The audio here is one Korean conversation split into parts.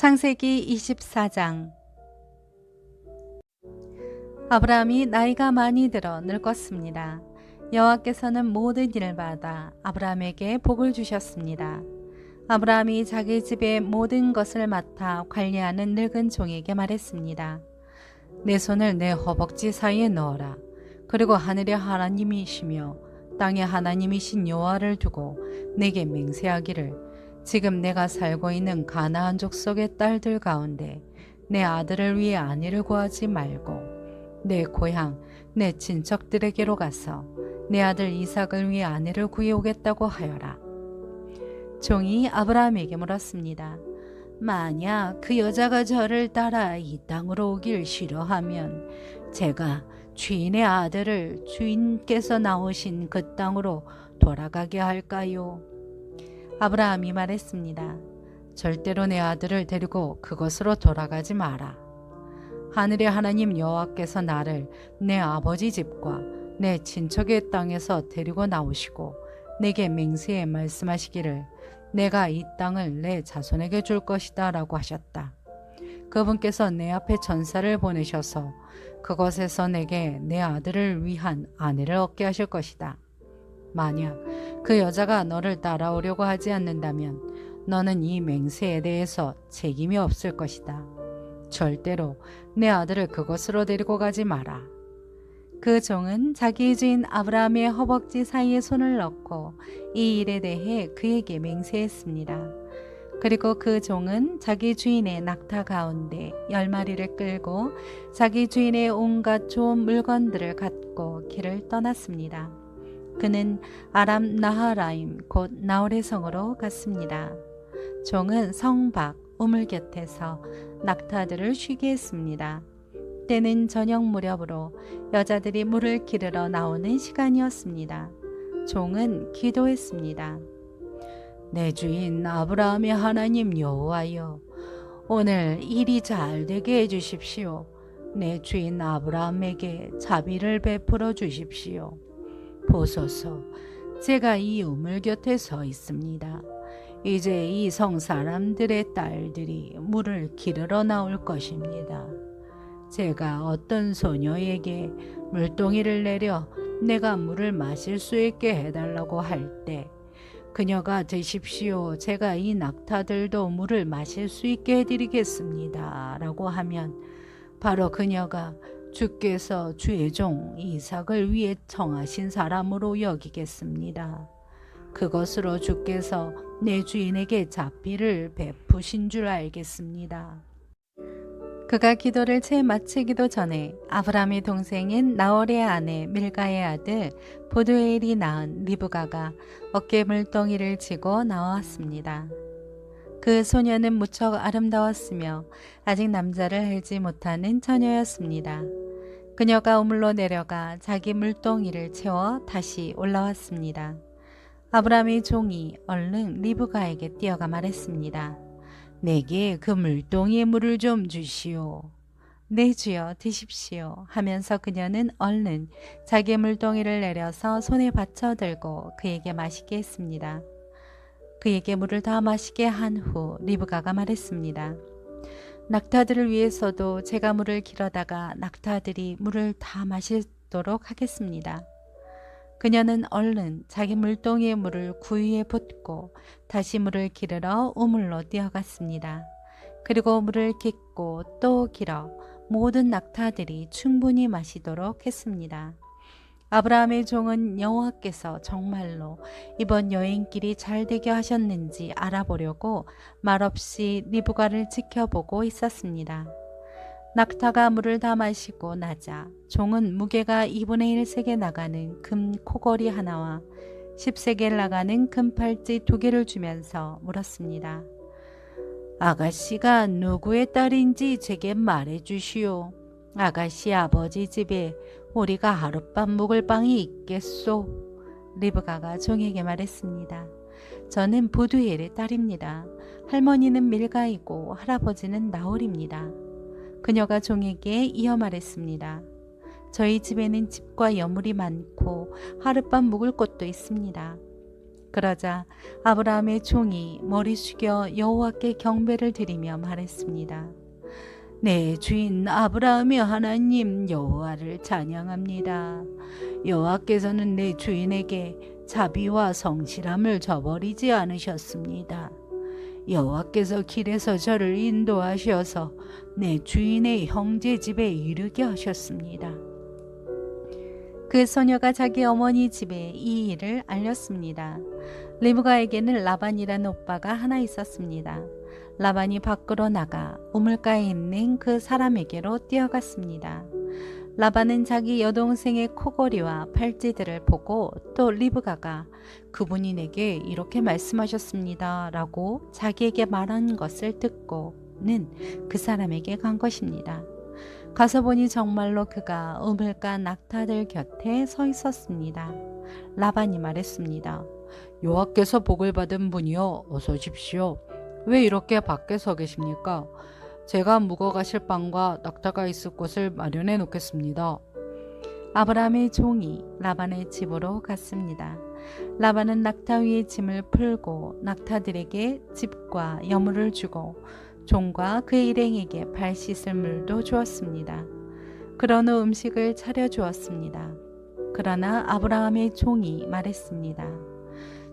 창세기 24장 아브라함이 나이가 많이 들어 늙었습니다. 여호와께서는 모든 일을 받아 아브라함에게 복을 주셨습니다. 아브라함이 자기 집의 모든 것을 맡아 관리하는 늙은 종에게 말했습니다. 내 손을 내 허벅지 사이에 넣어라. 그리고 하늘의 하나님이시며 땅의 하나님이신 여호와를 두고 내게 맹세하기를 지금 내가 살고 있는 가나안 족속의 딸들 가운데 내 아들을 위해 아내를 구하지 말고 내 고향 내 친척들에게로 가서 내 아들 이삭을 위해 아내를 구해오겠다고 하여라. 종이 아브라함에게 물었습니다. 만약 그 여자가 저를 따라 이 땅으로 오길 싫어하면 제가 주인의 아들을 주인께서 나오신 그 땅으로 돌아가게 할까요? 아브라함이 말했습니다. 절대로 내 아들을 데리고 그곳으로 돌아가지 마라. 하늘의 하나님 여호와께서 나를 내 아버지 집과 내 친척의 땅에서 데리고 나오시고 내게 맹세해 말씀하시기를 내가 이 땅을 내 자손에게 줄 것이다 라고 하셨다. 그분께서 내 앞에 전사를 보내셔서 그것에서 내게 내 아들을 위한 아내를 얻게 하실 것이다. 만약 그 여자가 너를 따라오려고 하지 않는다면 너는 이 맹세에 대해서 책임이 없을 것이다. 절대로 내 아들을 그곳으로 데리고 가지 마라. 그 종은 자기 주인 아브라함의 허벅지 사이에 손을 넣고 이 일에 대해 그에게 맹세했습니다. 그리고 그 종은 자기 주인의 낙타 가운데 열 마리를 끌고 자기 주인의 온갖 좋은 물건들을 갖고 길을 떠났습니다. 그는 아람 나하라임 곧 나홀의 성으로 갔습니다. 종은 성밖 우물 곁에서 낙타들을 쉬게 했습니다. 때는 저녁 무렵으로 여자들이 물을 기르러 나오는 시간이었습니다. 종은 기도했습니다. 내 주인 아브라함의 하나님 여호와여 오늘 일이 잘 되게 해 주십시오. 내 주인 아브라함에게 자비를 베풀어 주십시오. 보소서 제가 이 우물 곁에 서 있습니다. 이제 이 성 사람들의 딸들이 물을 기르러 나올 것입니다. 제가 어떤 소녀에게 물동이를 내려 내가 물을 마실 수 있게 해달라고 할 때 그녀가 드십시오. 제가 이 낙타들도 물을 마실 수 있게 해드리겠습니다. 라고 하면 바로 그녀가 주께서 주의 종 이삭을 위해 청하신 사람으로 여기겠습니다. 그것으로 주께서 내 주인에게 자비를 베푸신 줄 알겠습니다. 그가 기도를 채 마치기도 전에 아브라함의 동생인 나홀의 아내 밀가의 아들 보드웨일이 낳은 리브가가 어깨 물동이를 쥐고 나왔습니다. 그 소녀는 무척 아름다웠으며 아직 남자를 알지 못하는 처녀였습니다. 그녀가 우물로 내려가 자기 물동이를 채워 다시 올라왔습니다. 아브라함의 종이 얼른 리브가에게 뛰어가 말했습니다. 내게 그 물동이의 물을 좀 주시오. 네 주여 드십시오 하면서 그녀는 얼른 자기 물동이를 내려서 손에 받쳐 들고 그에게 마시게 했습니다. 그에게 물을 다 마시게 한 후 리브가가 말했습니다. 낙타들을 위해서도 제가 물을 길어다가 낙타들이 물을 다 마시도록 하겠습니다. 그녀는 얼른 자기 물동이의 물을 구유에 붓고 다시 물을 기르러 우물로 뛰어갔습니다. 그리고 물을 깃고 또 길어 모든 낙타들이 충분히 마시도록 했습니다. 아브라함의 종은 여호와께서 정말로 이번 여행길이 잘 되게 하셨는지 알아보려고 말없이 리브가를 지켜보고 있었습니다. 낙타가 물을 다 마시고 나자 종은 무게가 2분의 1세계 나가는 금 코걸이 하나와 10세계 나가는 금 팔찌 두 개를 주면서 물었습니다. 아가씨가 누구의 딸인지 제게 말해 주시오. 아가씨 아버지 집에 우리가 하룻밤 묵을 방이 있겠소? 리브가가 종에게 말했습니다. 저는 부두엘의 딸입니다. 할머니는 밀가이고 할아버지는 나홀입니다. 그녀가 종에게 이어 말했습니다. 저희 집에는 집과 여물이 많고 하룻밤 묵을 곳도 있습니다. 그러자 아브라함의 종이 머리 숙여 여호와께 경배를 드리며 말했습니다. 내 주인 아브라함의 하나님 여호와를 찬양합니다. 여호와께서는 내 주인에게 자비와 성실함을 저버리지 않으셨습니다. 여호와께서 길에서 저를 인도하셔서 내 주인의 형제 집에 이르게 하셨습니다. 그 소녀가 자기 어머니 집에 이 일을 알렸습니다. 리브가에게는 라반이라는 오빠가 하나 있었습니다. 라반이 밖으로 나가 우물가에 있는 그 사람에게로 뛰어갔습니다. 라반은 자기 여동생의 코골이와 팔찌들을 보고 또 리브가가 그분이 내게 이렇게 말씀하셨습니다. 라고 자기에게 말한 것을 듣고는 그 사람에게 간 것입니다. 가서 보니 정말로 그가 우물가 낙타들 곁에 서 있었습니다. 라반이 말했습니다. 여호와께서 복을 받은 분이여 어서 오십시오. 왜 이렇게 밖에 서 계십니까? 제가 묵어 가실 빵과 낙타가 있을 곳을 마련해 놓겠습니다. 아브라함의 종이 라반의 집으로 갔습니다. 라반은 낙타 위에 짐을 풀고 낙타들에게 집과 여물을 주고 종과 그의 일행에게 발 씻을 물도 주었습니다. 그런 후 음식을 차려 주었습니다. 그러나 아브라함의 종이 말했습니다.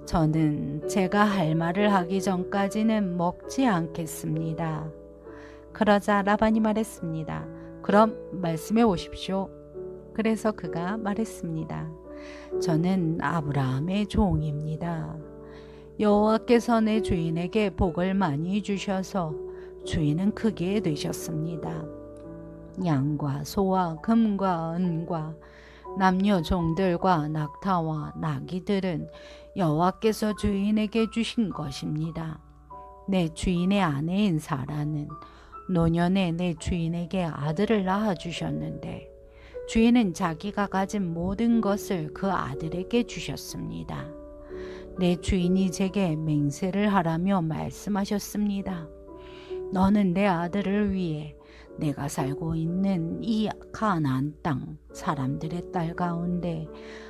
저는 제가 할 말을 하기 전까지는 먹지 않겠습니다. 그러자 라반이 말했습니다. 그럼 말씀해 오십시오. 그래서 그가 말했습니다. 저는 아브라함의 종입니다. 여호와께서 내 주인에게 복을 많이 주셔서 주인은 크게 되셨습니다. 양과 소와 금과 은과 남녀 종들과 낙타와 나귀들은 여호와께서 주인에게 주신 것입니다. 내 주인의 아내인 사라는 노년에 내 주인에게 아들을 낳아 주셨는데 주인은 자기가 가진 모든 것을 그 아들에게 주셨습니다. 내 주인이 제게 맹세를 하라며 말씀하셨습니다. 너는 내 아들을 위해 내가 살고 있는 이 가나안 땅 사람들의 딸 가운데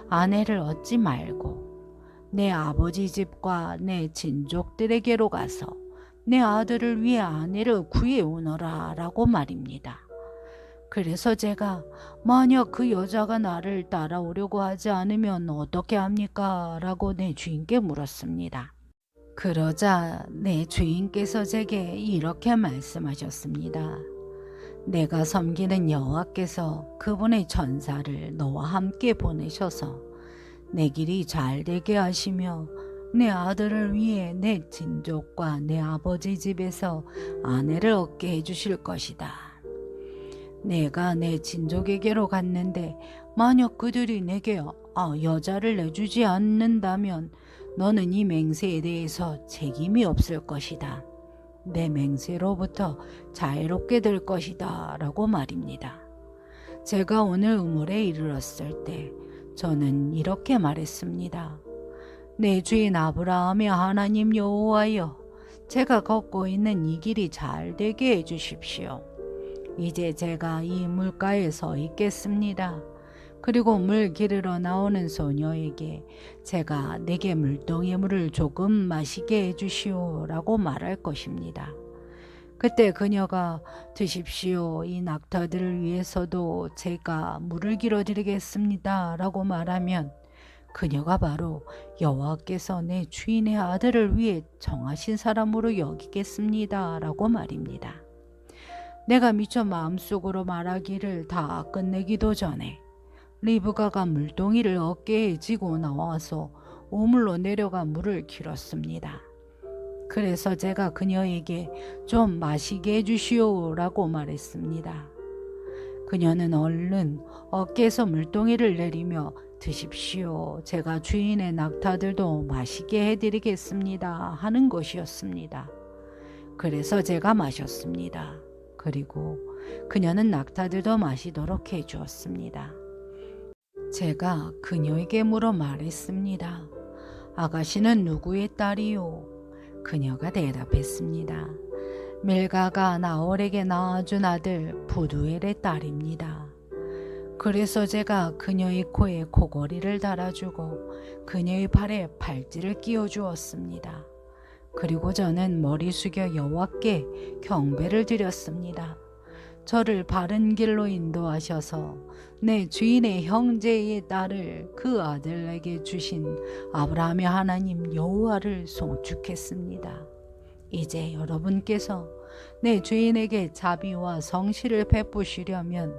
아내를 얻지 말고 내 아버지 집과 내 친족들에게로 가서 내 아들을 위해 아내를 구해 오너라 라고 말입니다. 그래서 제가 만약 그 여자가 나를 따라오려고 하지 않으면 어떻게 합니까? 라고 내 주인께 물었습니다. 그러자 내 주인께서 제게 이렇게 말씀하셨습니다. 내가 섬기는 여호와께서 그분의 전사를 너와 함께 보내셔서 내 길이 잘 되게 하시며 내 아들을 위해 내 친족과 내 아버지 집에서 아내를 얻게 해주실 것이다. 내가 내 친족에게로 갔는데 만약 그들이 내게 아, 여자를 내주지 않는다면 너는 이 맹세에 대해서 책임이 없을 것이다. 내 맹세로부터 자유롭게 될 것이다. 라고 말입니다. 제가 오늘 우물에 이르렀을 때 저는 이렇게 말했습니다. 내 주인 아브라함의 하나님 여호와여, 제가 걷고 있는 이 길이 잘 되게 해주십시오. 이제 제가 이 물가에 서 있겠습니다. 그리고 물 기르러 나오는 소녀에게 제가 내게 물동의 물을 조금 마시게 해주시오라고 말할 것입니다. 그때 그녀가 드십시오. 이 낙타들을 위해서도 제가 물을 길어 드리겠습니다. 라고 말하면 그녀가 바로 여호와께서 내 주인의 아들을 위해 정하신 사람으로 여기겠습니다. 라고 말입니다. 내가 미처 마음속으로 말하기를 다 끝내기도 전에 리브가가 물동이를 어깨에 지고 나와서 오물로 내려가 물을 길었습니다. 그래서 제가 그녀에게 좀 마시게 해주시오라고 말했습니다. 그녀는 얼른 어깨에서 물동이를 내리며 드십시오. 제가 주인의 낙타들도 마시게 해드리겠습니다. 하는 것이었습니다. 그래서 제가 마셨습니다. 그리고 그녀는 낙타들도 마시도록 해주었습니다. 제가 그녀에게 물어 말했습니다. 아가씨는 누구의 딸이요? 그녀가 대답했습니다. 밀가가 나홀에게 낳아준 아들 부두엘의 딸입니다. 그래서 제가 그녀의 코에 코걸이를 달아주고 그녀의 발에 발찌를 끼워 주었습니다. 그리고 저는 머리 숙여 여호와께 경배를 드렸습니다. 저를 바른 길로 인도하셔서 내 주인의 형제의 딸을 그 아들에게 주신 아브라함의 하나님 여호와를 송축했습니다. 이제 여러분께서 내 주인에게 자비와 성실을 베푸시려면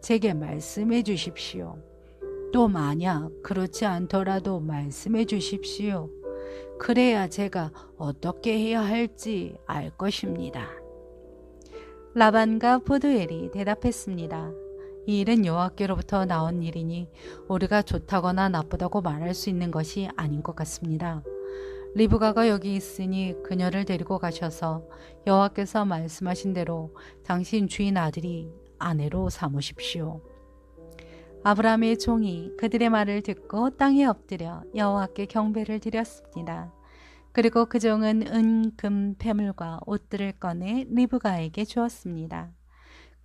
제게 말씀해 주십시오. 또 만약 그렇지 않더라도 말씀해 주십시오. 그래야 제가 어떻게 해야 할지 알 것입니다. 라반과 보드엘이 대답했습니다. 이 일은 여호와께로부터 나온 일이니 우리가 좋다거나 나쁘다고 말할 수 있는 것이 아닌 것 같습니다. 리브가가 여기 있으니 그녀를 데리고 가셔서 여호와께서 말씀하신 대로 당신 주인 아들이 아내로 삼으십시오. 아브라함의 종이 그들의 말을 듣고 땅에 엎드려 여호와께 경배를 드렸습니다. 그리고 그 종은 은, 금, 패물과 옷들을 꺼내 리브가에게 주었습니다.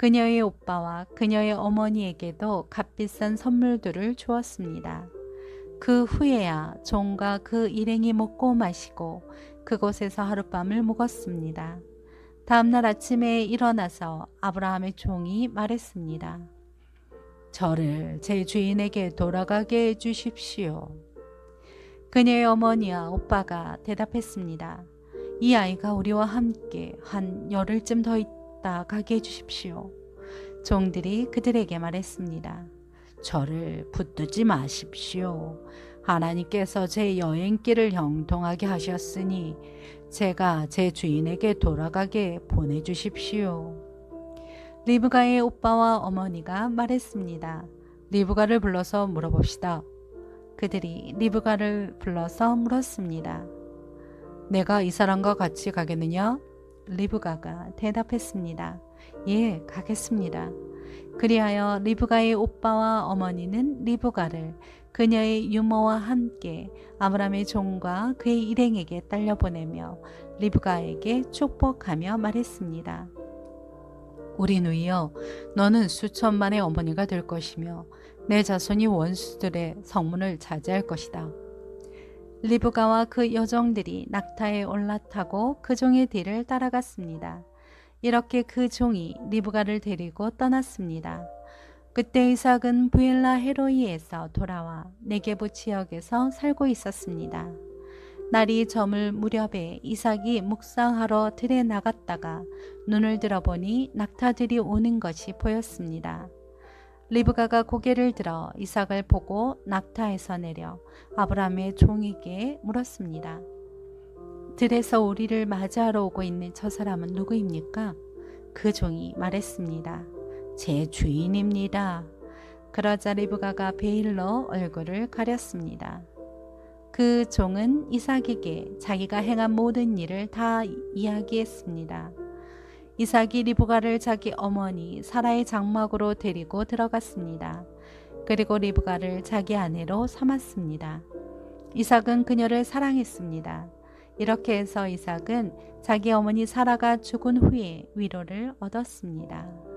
그녀의 오빠와 그녀의 어머니에게도 값비싼 선물들을 주었습니다. 그 후에야 종과 그 일행이 먹고 마시고 그곳에서 하룻밤을 묵었습니다. 다음날 아침에 일어나서 아브라함의 종이 말했습니다. 저를 제 주인에게 돌아가게 해 주십시오. 그녀의 어머니와 오빠가 대답했습니다. 이 아이가 우리와 함께 한 열흘쯤 더 있다 가게 해주십시오. 종들이 그들에게 말했습니다. 저를 붙들지 마십시오. 하나님께서 제 여행길을 형통하게 하셨으니 제가 제 주인에게 돌아가게 보내주십시오. 리브가의 오빠와 어머니가 말했습니다. 리브가를 불러서 물어봅시다. 그들이 리브가를 불러서 물었습니다. 내가 이 사람과 같이 가겠느냐? 리브가가 대답했습니다. 예, 가겠습니다. 그리하여 리브가의 오빠와 어머니는 리브가를 그녀의 유모와 함께 아브라함의 종과 그의 일행에게 딸려 보내며 리브가에게 축복하며 말했습니다. 우리 누이여, 너는 수천만의 어머니가 될 것이며 내 자손이 원수들의 성문을 차지할 것이다. 리브가와 그 여종들이 낙타에 올라타고 그 종의 뒤를 따라갔습니다. 이렇게 그 종이 리브가를 데리고 떠났습니다. 그때 이삭은 부엘라 헤로이에서 돌아와 네게부 지역에서 살고 있었습니다. 날이 저물 무렵에 이삭이 묵상하러 들에 나갔다가 눈을 들어보니 낙타들이 오는 것이 보였습니다. 리브가가 고개를 들어 이삭을 보고 낙타에서 내려 아브라함의 종에게 물었습니다. 들에서 우리를 맞이하러 오고 있는 저 사람은 누구입니까? 그 종이 말했습니다. 제 주인입니다. 그러자 리브가가 베일로 얼굴을 가렸습니다. 그 종은 이삭에게 자기가 행한 모든 일을 다 이야기했습니다. 이삭이 리브가를 자기 어머니 사라의 장막으로 데리고 들어갔습니다. 그리고 리브가를 자기 아내로 삼았습니다. 이삭은 그녀를 사랑했습니다. 이렇게 해서 이삭은 자기 어머니 사라가 죽은 후에 위로를 얻었습니다.